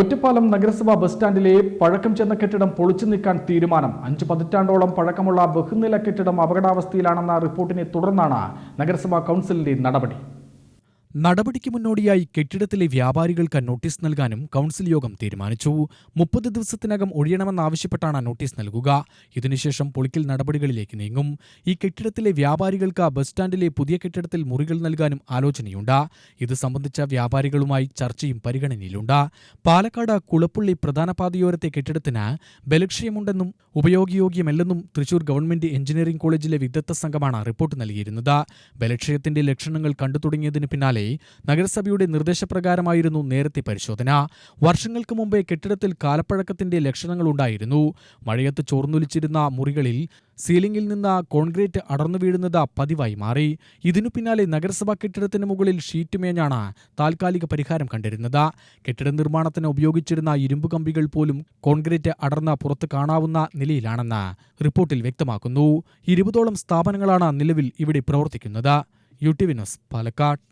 ഒറ്റപ്പാലം നഗരസഭാ ബസ് സ്റ്റാൻഡിലെ പഴക്കം ചെന്ന കെട്ടിടം പൊളിച്ചു നീക്കാൻ തീരുമാനം. അഞ്ച് പതിറ്റാണ്ടോളം പഴക്കമുള്ള ബഹുനില കെട്ടിടം അപകടാവസ്ഥയിലാണെന്ന റിപ്പോർട്ടിനെ തുടർന്നാണ് നഗരസഭാ കൗൺസിലിന്റെ നടപടി. നടപടിക്ക് മുന്നോടിയായി കെട്ടിടത്തിലെ വ്യാപാരികൾക്ക് നോട്ടീസ് നൽകാനും കൗൺസിൽ യോഗം തീരുമാനിച്ചു. മുപ്പത് ദിവസത്തിനകം ഒഴിയണമെന്നാവശ്യപ്പെട്ടാണ് നോട്ടീസ് നൽകുക. ഇതിനുശേഷം പൊളിക്കൽ നടപടികളിലേക്ക് നീങ്ങും. ഈ കെട്ടിടത്തിലെ വ്യാപാരികൾക്ക് ബസ് സ്റ്റാൻഡിലെ പുതിയ കെട്ടിടത്തിൽ മുറികൾ നൽകാനും ആലോചനയുണ്ട്. ഇത് സംബന്ധിച്ച വ്യാപാരികളുമായി ചർച്ചയും പരിഗണനയിലുണ്ട്. പാലക്കാട് കുളപ്പുള്ളി പ്രധാന പാതയോരത്തെ കെട്ടിടത്തിന് ബലക്ഷയമുണ്ടെന്നും ഉപയോഗയോഗ്യമല്ലെന്നും തൃശൂർ ഗവൺമെന്റ് എഞ്ചിനീയറിംഗ് കോളേജിലെ വിദഗ്ധ സംഘമാണ് റിപ്പോർട്ട് നൽകിയിരുന്നത്. ബലക്ഷയത്തിന്റെ ലക്ഷണങ്ങൾ കണ്ടു തുടങ്ങിയതിന് പിന്നാലെ നഗരസഭയുടെ നിർദ്ദേശപ്രകാരമായിരുന്നു നേരത്തെ പരിശോധന. വർഷങ്ങൾക്ക് മുമ്പേ കെട്ടിടത്തിൽ കാലപ്പഴക്കത്തിന്റെ ലക്ഷണങ്ങളുണ്ടായിരുന്നു മഴയത്ത് ചോർന്നൊലിച്ചിരുന്ന മുറികളിൽ സീലിംഗിൽ നിന്ന് കോൺക്രീറ്റ് അടർന്നു വീഴുന്നത് പതിവായി മാറി. ഇതിനു പിന്നാലെ നഗരസഭാ കെട്ടിടത്തിന് മുകളിൽ ഷീറ്റ് മേഞ്ഞാണ് താൽക്കാലിക പരിഹാരം കണ്ടിരുന്നത്. കെട്ടിട നിർമ്മാണത്തിന് ഉപയോഗിച്ചിരുന്ന ഇരുമ്പ് കമ്പികൾ പോലും കോൺക്രീറ്റ് അടർന്ന പുറത്ത് കാണാവുന്ന നിലയിലാണെന്ന് റിപ്പോർട്ടിൽ വ്യക്തമാക്കുന്നു. ഇരുപതോളം സ്ഥാപനങ്ങളാണ് നിലവിൽ ഇവിടെ പ്രവർത്തിക്കുന്നത്. U T Vinod Palakkad.